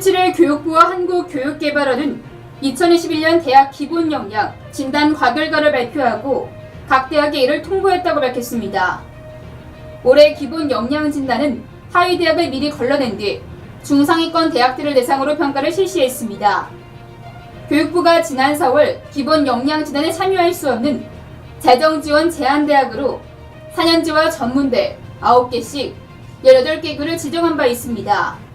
17일 교육부와 한국교육개발원은 2021년 대학 기본 역량 진단 과결과를 발표하고 각 대학에 이를 통보했다고 밝혔습니다. 올해 기본 역량 진단은 하위 대학을 미리 걸러낸 뒤 중상위권 대학들을 대상으로 평가를 실시했습니다. 교육부가 지난 4월 기본 역량 진단에 참여할 수 없는 재정 지원 제한 대학으로 4년제와 전문대 9개씩 18개 교를 지정한 바 있습니다.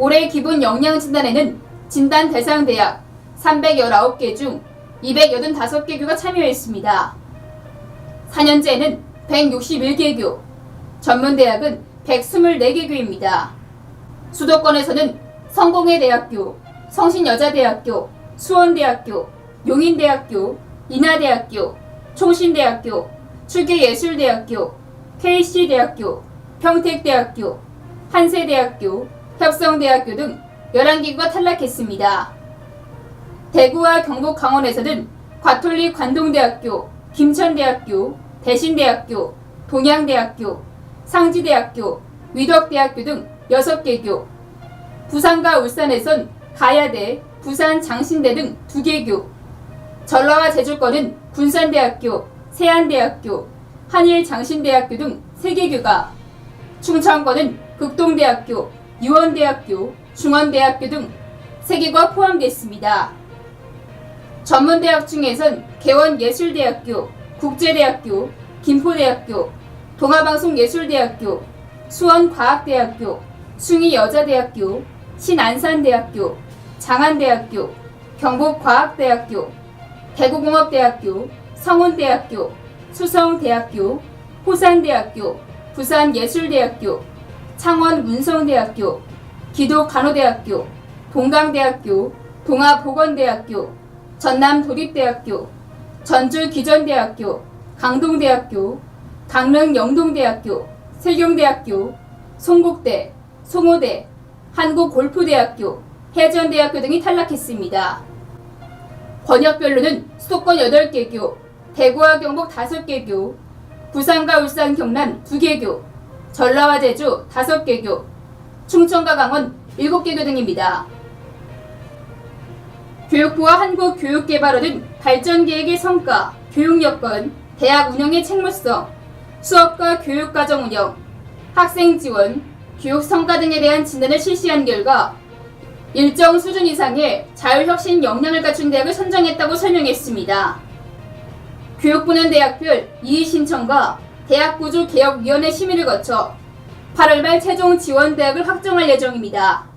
올해 기본 역량 진단에는 진단 대상 대학 319개 중 285개 교가 참여했습니다. 4년제는 161개 교, 전문대학은 124개 교입니다. 수도권에서는 성공회 대학교, 성신여자대학교, 수원대학교, 용인대학교, 인하대학교, 총신대학교, 추계예술대학교, KC대학교, 평택대학교, 한세대학교, 협성대학교 등 11개구가 탈락했습니다. 대구와 경북 강원에서는 과톨릭 관동대학교, 김천대학교, 대신대학교, 동양대학교, 상지대학교, 위덕대학교 등 6개 교, 부산과 울산에선 가야대, 부산 장신대 등 2개 교, 전라와 제주권은 군산대학교, 세안대학교, 한일장신대학교 등 3개 교가, 충청권은 극동대학교, 유원대학교, 중원대학교 등 3개가 포함됐습니다. 전문대학 중에선 개원예술대학교, 국제대학교, 김포대학교, 동아방송예술대학교, 수원과학대학교, 숭이여자대학교, 신안산대학교, 장안대학교, 경북과학대학교, 대구공업대학교, 성운대학교, 수성대학교, 호산대학교, 부산예술대학교, 창원 문성대학교, 기도 간호대학교, 동강대학교, 동아보건대학교, 전남도립대학교, 전주기전대학교, 강동대학교, 강릉 영동대학교, 세경대학교, 송국대, 송호대, 한국골프대학교, 해전대학교 등이 탈락했습니다. 번역별로는 수도권 8개 교, 대구와 경북 5개 교, 부산과 울산, 경남 2개 교, 전라와 제주 5개 교, 충청과 강원 7개 교 등입니다. 교육부와 한국교육개발원은 발전계획의 성과, 교육여건, 대학 운영의 책무성, 수업과 교육과정 운영, 학생 지원, 교육 성과 등에 대한 진단을 실시한 결과 일정 수준 이상의 자율혁신 역량을 갖춘 대학을 선정했다고 설명했습니다. 교육부는 대학별 이의 신청과 대학구조 개혁위원회 심의를 거쳐 8월 말 최종 지원 대학을 확정할 예정입니다.